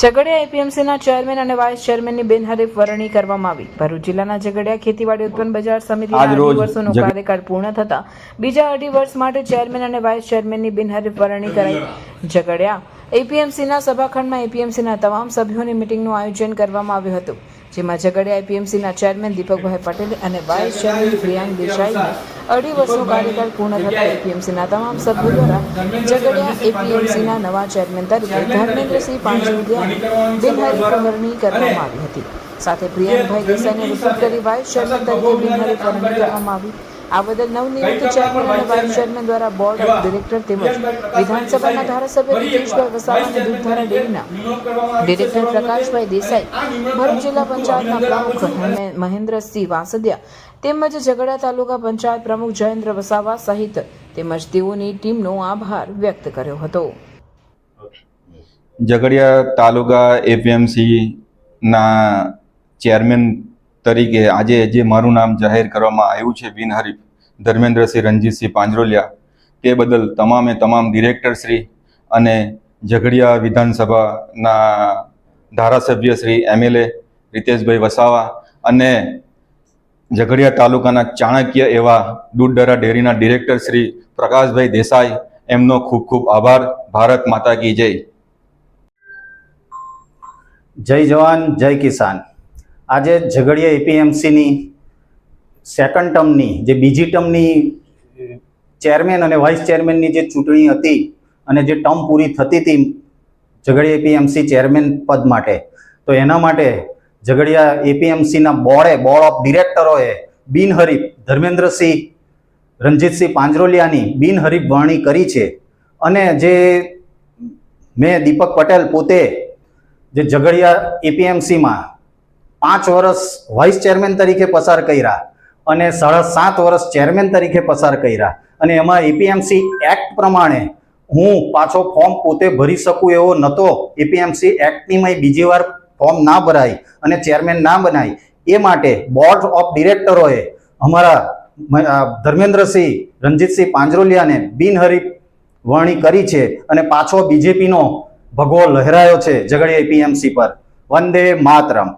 ઝઘડિયા એપીએમસીના ચેરમેન અને વાઇસ ચેરમેનની બિનહરીફ વરણી કરવામાં આવી. ભરૂચ જિલ્લાના ઝઘડિયા ખેતીવાડી ઉત્પન્ન બજાર સમિતિના અઢી વર્ષોનો કાર્યકાળ પૂર્ણ થતા બીજા અઢી વર્ષ માટે ચેરમેન અને વાઇસ ચેરમેનની બિનહરીફ વરણી કરાઈ. ઝઘડિયા એપીએમસીના સભાખંડમાં એપીએમસીના તમામ સભ્યોની મિટિંગનું આયોજન કરવામાં આવ્યું હતું, જેમાં ઝઘડિયા એપીએમસીના ચેરમેન દીપકભાઈ પટેલ અને વાઇસ ચેરમેન પ્રિયાંક દેસાઈને અઢી વર્ષનો કાર્યકાળ પૂર્ણ થતા એપીએમસીના તમામ સભ્યો દ્વારા ઝઘડિયા એપીએમસીના નવા ચેરમેન તરીકે ધર્મેન્દ્રસિંહ પાંચોલિયાની બિનહરી વરણી કરવામાં આવી હતી. સાથે પ્રિયાંકભાઈ દેસાઈને રિપોર્ટ કરી વાઇસ ચેરમેન તરીકે બિનહરી વરણી કરવામાં આવી. આ બદલ નવનિયુક્ત ચેરમેન અને વાઇસ ચેરમેન દ્વારા બોર્ડ ઓફ ડિરેક્ટર તેમજ વિધાનસભાના ધારાસભ્ય રીતેશભાઈ વસાવા અને દૂધધારા ડેરીના ડિરેક્ટર પ્રકાશભાઈ દેસાઈ ભરૂચ જિલ્લા પંચાયતના પ્રમુખ મહેન્દ્રસિંહ વાસદિયા તેમજ ઝઘડા તાલુકા પંચાયત પ્રમુખ જયેન્દ્ર વસાવા સહિત તેમજ તેઓની ટીમનો આભાર વ્યક્ત કર્યો હતો. ઝઘડિયા તાલુકા એપીએમસીના ચેરમેન તરીકે આજે જે મારું નામ જાહેર કરવામાં આવ્યું છે બિનહરીફ ધર્મેન્દ્રસિંહ રણજીતસિંહ પાંજરોલિયા, તે બદલ તમામે તમામ ડિરેક્ટરશ્રી અને ઝઘડિયા વિધાનસભાના ધારાસભ્ય શ્રી એમએલએ રીતેશભાઈ વસાવા અને ઝઘડિયા તાલુકાના ચાણક્ય એવા દૂધડરા ડેરીના ડિરેક્ટર શ્રી પ્રકાશભાઈ દેસાઈ, એમનો ખૂબ ખૂબ આભાર. ભારત માતા કી જય. જય જવાન, જય કિસાન. આજે ઝઘડિયા એપીએમસીની સેકન્ડ ટર્મની જે બીજી ટર્મની ચેરમેન અને વાઇસ ચેરમેનની જે ચૂંટણી હતી અને જે ટર્મ પૂરી થતી હતી ઝઘડિયા એપીએમસી ચેરમેન પદ માટે, તો એના માટે ઝઘડિયા એપીએમસીના બોર્ડે બોર્ડ ઓફ ડિરેક્ટરોએ બિનહરીફ ધર્મેન્દ્રસિંહ, રણજીતસિંહ પાંજરોલિયાની બિનહરીફ વરણી કરી છે. અને જે મેં દીપક પટેલ પોતે જે ઝઘડિયા એપીએમસીમાં પાંચ વર્ષ વાઇસ ચેરમેન તરીકે પસાર કર્યા અને સાડા સાત વર્ષ ચેરમેન તરીકે પસાર કર્યા. અને એમાં એપીએમસી એક્ટ પ્રમાણે હું પાછો ફોર્મ પોતે ભરી શકું એવો નહોતો. એપીએમસી એક્ટની મેં બીજી વાર ફોર્મ ના ભરાય અને ચેરમેન ના બનાય એ માટે બોર્ડ ઓફ ડિરેક્ટરોએ અમારા ધર્મેન્દ્રસિંહ, રણજીતસિંહ પાંજરોલિયાને બિનહરીફ વરણી કરી છે અને પાછો બીજેપીનો ભગવો લહેરાયો છે ઝઘડિયા એપીએમસી પર. વંદે માતરમ.